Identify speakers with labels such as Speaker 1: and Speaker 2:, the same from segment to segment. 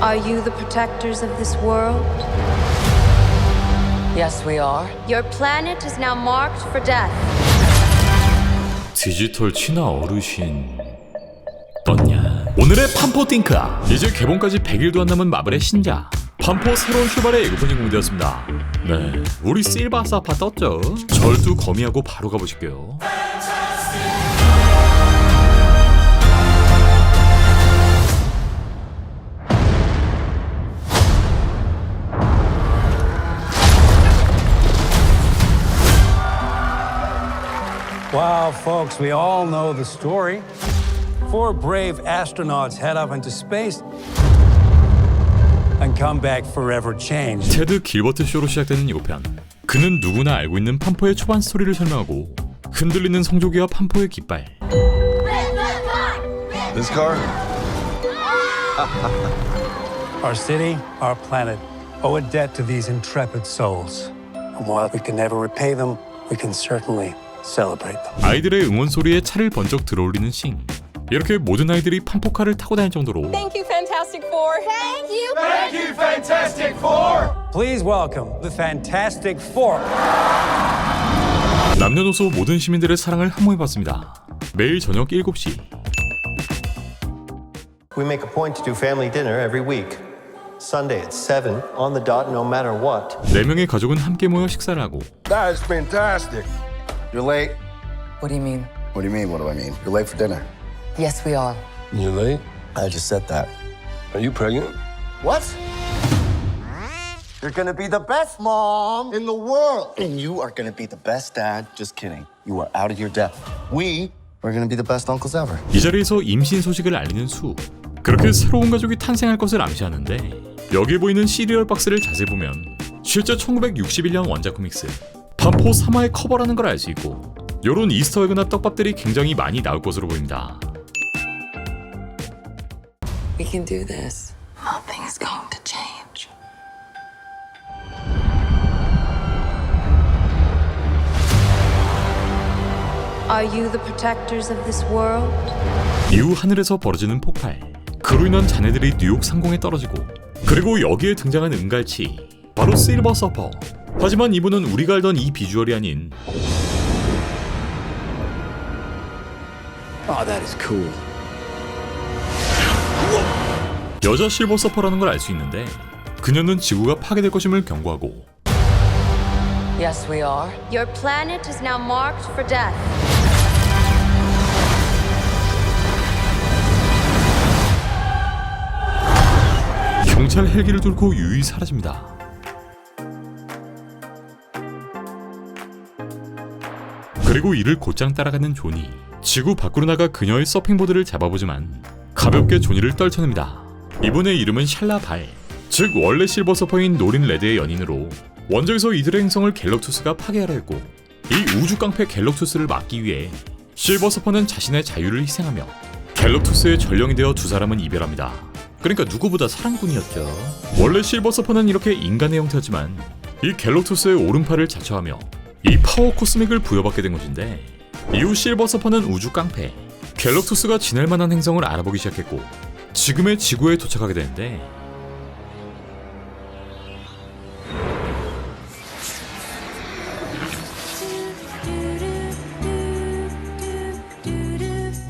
Speaker 1: Are you the protectors of this world?
Speaker 2: Yes, we are.
Speaker 1: Your planet is now marked for death.
Speaker 3: 디지털 친화 어르신. 떴냐. 오늘의 판포 띵크아. 이제 개봉까지 100일도 안 남은 마블의 신작. 판포 새로운 출발의 예고편이 공개되었습니다. 네 우리 실바 사파 떴죠 절두 거미하고 바로 가보실게요
Speaker 4: Wow, folks, we all know the story. Four brave astronauts head up into space and come back forever changed.
Speaker 3: 테드 길버트 쇼로 시작되는 예고편 그는 누구나 알고 있는 판포의 초반 스토리를 설명하고 흔들리는 성조기와 판포의 깃발
Speaker 5: This car?
Speaker 4: Our city, our planet, owe a debt to these intrepid souls. And while we can never repay them, we can certainly celebrate them.
Speaker 3: 아이들의 응원 소리에 차를 번쩍 들어올리는 싱 이렇게 모든 아이들이 판포카를 타고 다닐 정도로
Speaker 6: Thank you, Fantastic Four. Thank you.
Speaker 4: Please welcome the Fantastic Four.
Speaker 3: 남녀노소 모든 시민들의 사랑을 함호해봤습니다. 매일 저녁 7시
Speaker 5: We make a point to do family dinner every week. Sunday at 7 on the dot, no matter what.
Speaker 3: 4명의 가족은 함께 모여 식사를 하고
Speaker 7: That is fantastic. You're late.
Speaker 2: What do you mean?
Speaker 7: What do you mean? What do I mean? You're late for dinner.
Speaker 2: Yes, we are.
Speaker 7: You're late?
Speaker 5: I just said that.
Speaker 7: Are you pregnant?
Speaker 8: What? You're gonna be the best mom in the world.
Speaker 5: And you are gonna be the best dad. Just kidding. You are out of your depth. We are gonna be the best uncles ever.
Speaker 3: 이 자리에서 임신 소식을 알리는 수 그렇게 새로운 가족이 탄생할 것을 암시하는데 여기 보이는 시리얼 박스를 자세히 보면 실제 1961년 원작 코믹스 반포 3화의 커버라는 걸 알 수 있고 요런 이스터에그나 떡밥들이 굉장히 많이 나올 것으로 보입니다.
Speaker 2: We can do this. Nothing's going to change.
Speaker 1: Are you the protectors of this world?
Speaker 3: 이후 하늘에서 벌어지는 폭발 그로 인한 자네들이 뉴욕 상공에 떨어지고 그리고 여기에 등장한 은갈치 바로 실버 서퍼 하지만 이분은 우리가 알던 이 비주얼이 아닌
Speaker 4: Oh, that is cool.
Speaker 3: 여자 실버 서퍼라는 걸 알 수 있는데 그녀는 지구가 파괴될 것임을 경고하고
Speaker 2: Yes, we are.
Speaker 1: Your planet is now marked for death.
Speaker 3: 경찰 헬기를 뚫고 유유히 사라집니다. 그리고 이를 곧장 따라가는 조니. 지구 밖으로 나가 그녀의 서핑보드를 잡아보지만 가볍게 조니를 떨쳐냅니다. 이분의 이름은 샬라 발. 즉 원래 실버 서퍼인 노린 레드의 연인으로 원작에서 이들의 행성을 갤럭투스가 파괴하려 했고 이 우주 깡패 갤럭투스를 막기 위해 실버 서퍼는 자신의 자유를 희생하며 갤럭투스의 전령이 되어 두 사람은 이별합니다. 그러니까 누구보다 사랑꾼이었죠. 원래 실버 서퍼는 이렇게 인간의 형태였지만 이 갤럭투스의 오른팔을 자처하며 이 파워 코스믹을 부여받게 된 것인데 이후 실버 서퍼는 우주 깡패 갤럭투스가 지낼 만한 행성을 알아보기 시작했고 지금의 지구에 도착하게 되는데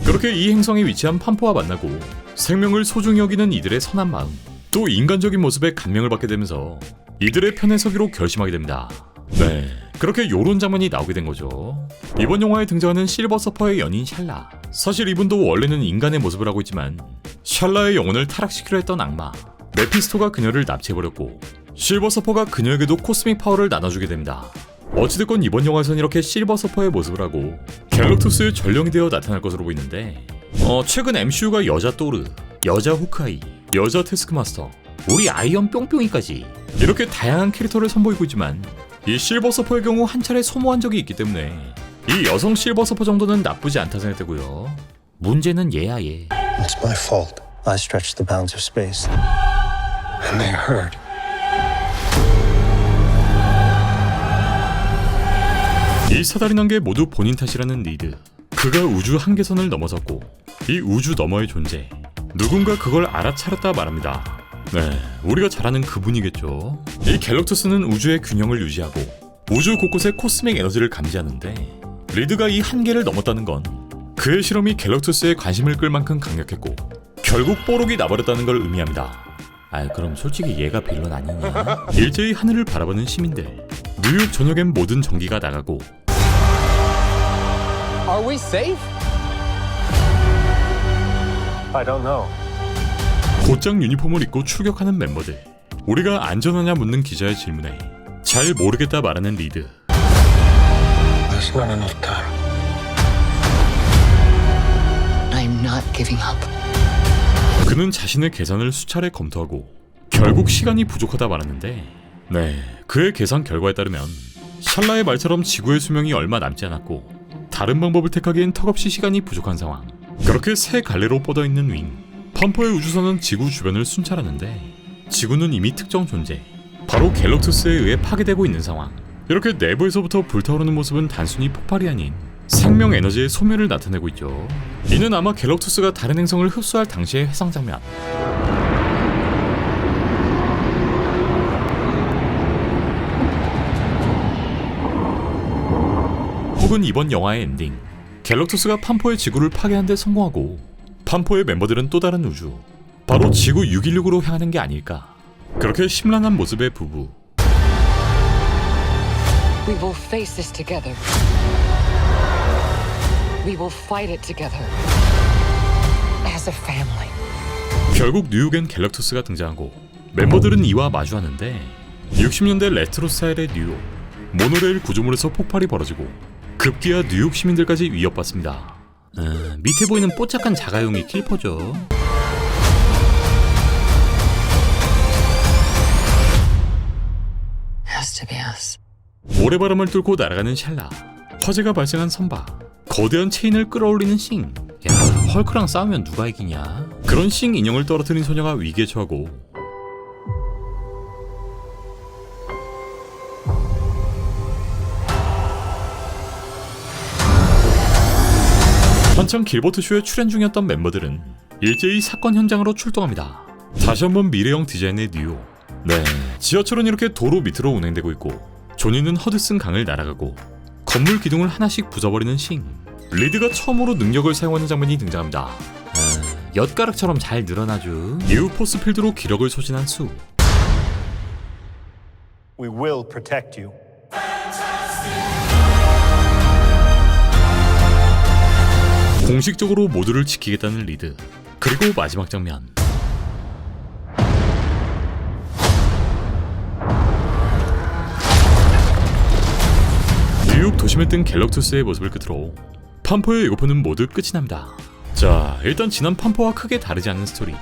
Speaker 3: 그렇게 이 행성에 위치한 판포와 만나고 생명을 소중히 여기는 이들의 선한 마음 또 인간적인 모습에 감명을 받게 되면서 이들의 편에 서기로 결심하게 됩니다. 네, 그렇게 요런 장면이 나오게 된 거죠. 이번 영화에 등장하는 실버 서퍼의 연인 샬라. 사실 이분도 원래는 인간의 모습을 하고 있지만 샬라의 영혼을 타락시키려 했던 악마 메피스토가 그녀를 납치해버렸고 실버 서퍼가 그녀에게도 코스믹 파워를 나눠주게 됩니다. 어찌됐건 이번 영화에선 이렇게 실버 서퍼의 모습을 하고 갤럭투스의 전령이 되어 나타날 것으로 보이는데 어, 최근 MCU가 여자 또르, 여자 호크아이, 여자 테스크마스터, 우리 아이언 뿅뿅이까지 이렇게 다양한 캐릭터를 선보이고 있지만 이 실버 서퍼의 경우 한 차례 소모한 적이 있기 때문에 이 여성 실버 서퍼 정도는 나쁘지 않다 생각되고요. 문제는 얘야 얘.
Speaker 5: It's my fault. I stretched the bounds of space.
Speaker 7: And they heard.
Speaker 3: 이 사달이 난게 모두 본인 탓이라는 리드. 그가 우주 한계선을 넘어섰고 이 우주 너머의 존재. 누군가 그걸 알아차렸다 말합니다. 네, 우리가 잘 아는 그분이겠죠. 이 갤럭투스는 우주의 균형을 유지하고 우주 곳곳에 코스믹 에너지를 감지하는데 리드가 이 한계를 넘었다는 건 그의 실험이 갤럭투스의 관심을 끌 만큼 강력했고 결국 뽀록이 나버렸다는 걸 의미합니다. 아, 그럼 솔직히 얘가 빌런 아니냐? 일제히 하늘을 바라보는 시민들. 뉴욕 전역엔 모든 전기가 나가고
Speaker 9: Are we safe?
Speaker 4: I don't know.
Speaker 3: 곧장 유니폼을 입고 출격하는 멤버들. 우리가 안전하냐 묻는 기자의 질문에 잘 모르겠다 말하는 리드. 그는 자신의 계산을 수차례 검토하고 결국 시간이 부족하다 말하는데 네 그의 계산 결과에 따르면 샬라의 말처럼 지구의 수명이 얼마 남지 않았고 다른 방법을 택하기엔 턱없이 시간이 부족한 상황 그렇게 새 갈래로 뻗어 있는 윙 펌퍼의 우주선은 지구 주변을 순찰하는데 지구는 이미 특정 존재 바로 갤럭투스에 의해 파괴되고 있는 상황 이렇게 내부에서부터 불타오르는 모습은 단순히 폭발이 아닌 생명 에너지의 소멸을 나타내고 있죠. 이는 아마 갤럭투스가 다른 행성을 흡수할 당시의 회상 장면. 혹은 이번 영화의 엔딩. 갤럭투스가 판포의 지구를 파괴한 데 성공하고 판포의 멤버들은 또 다른 우주, 바로 지구 616으로 향하는 게 아닐까. 그렇게 심란한 모습의 부부.
Speaker 2: We will face this together. We will fight it together. As a family.
Speaker 3: 결국 뉴욕엔 갤럭투스가 등장하고 멤버들은 이와 마주하는데 60년대 레트로 스타일의 뉴욕 모노레일 구조물에서 폭발이 벌어지고 급기야 뉴욕 시민들까지 위협받습니다. 어, 밑에 보이는 뽀짝한 자가용이 킬퍼죠. 모래바람을 뚫고 날아가는 샬라. 화재가 발생한 선바. 거대한 체인을 끌어올리는 싱. 야, 헐크랑 싸우면 누가 이기냐? 그런 싱 인형을 떨어뜨린 소녀가 위기에 처하고 한창 길보트 쇼에 출연 중이었던 멤버들은 일제히 사건 현장으로 출동합니다. 다시 한번 미래형 디자인의 뉴욕. 네, 지하철은 이렇게 도로 밑으로 운행되고 있고 조니는 허드슨 강을 날아가고 건물 기둥을 하나씩 부숴버리는 싱. 리드가 처음으로 능력을 사용하는 장면이 등장합니다. 아, 엿가락처럼 잘 늘어나죠. 이후 포스필드로 기력을 소진한 수.
Speaker 4: We will protect you.
Speaker 3: 공식적으로 모두를 지키겠다는 리드. 그리고 마지막 장면. 뉴욕 도심에 뜬 갤럭투스의 모습을 끝으로 판포의 예고편은 모두 끝이 납니다. 자, 일단 지난 판포와 크게 다르지 않은 스토리.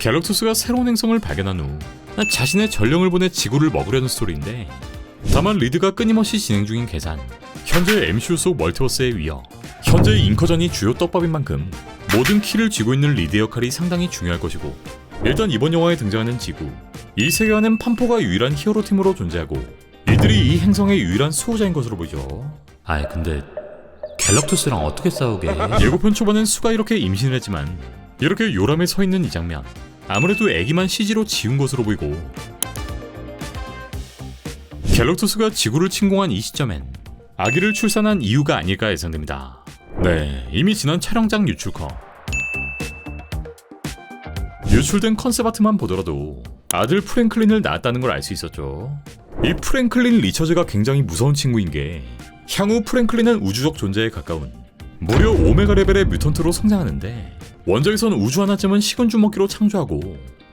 Speaker 3: 갤럭투스가 새로운 행성을 발견한 후 자신의 전령을 보내 지구를 먹으려는 스토리인데 다만 리드가 끊임없이 진행 중인 계산, 현재 MCU 속 멀티버스에 위어 현재 잉커전이 주요 떡밥인 만큼 모든 키를 쥐고 있는 리드 역할이 상당히 중요할 것이고 일단 이번 영화에 등장하는 지구 이 세계관은 판포가 유일한 히어로 팀으로 존재하고 이들이 이 행성의 유일한 수호자인 것으로 보이죠. 아이 근데 갤럭투스랑 어떻게 싸우게? 예고편 초반엔 수가 이렇게 임신을 했지만 이렇게 요람에 서 있는 이 장면 아무래도 애기만 CG로 지운 것으로 보이고 갤럭투스가 지구를 침공한 이 시점엔 아기를 출산한 이유가 아닐까 예상됩니다. 네, 이미 지난 촬영장 유출컷. 유출된 컨셉 아트만 보더라도 아들 프랭클린을 낳았다는 걸 알 수 있었죠. 이 프랭클린 리처즈가 굉장히 무서운 친구인 게 향후 프랭클린은 우주적 존재에 가까운 무려 오메가 레벨의 뮤턴트로 성장하는데 원작에선 우주 하나쯤은 식은 죽 먹기로 창조하고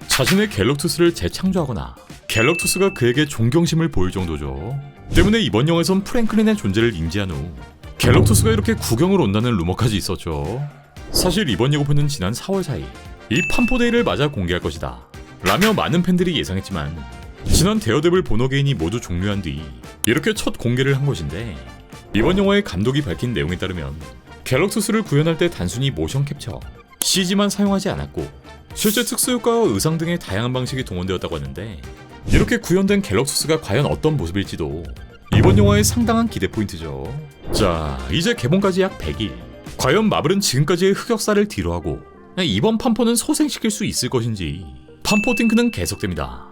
Speaker 3: 자신의 갤럭투스를 재창조하거나 갤럭투스가 그에게 존경심을 보일 정도죠. 때문에 이번 영화에선 프랭클린의 존재를 인지한 후 갤럭투스가 이렇게 구경을 온다는 루머까지 있었죠. 사실 이번 예고편은 지난 4월 4일 이 판포데이를 맞아 공개할 것이다. 라며 많은 팬들이 예상했지만 지난 데어데블 본어게인이 모두 종료한 뒤 이렇게 첫 공개를 한 것인데 이번 영화의 감독이 밝힌 내용에 따르면 갤럭투스를 구현할 때 단순히 모션 캡처, CG만 사용하지 않았고 실제 특수효과와 의상 등의 다양한 방식이 동원되었다고 하는데 이렇게 구현된 갤럭투스가 과연 어떤 모습일지도 이번 영화의 상당한 기대 포인트죠. 자, 이제 개봉까지 약 100일. 과연 마블은 지금까지의 흑역사를 뒤로하고 이번 판포는 소생시킬 수 있을 것인지 판포 팅크는 계속됩니다.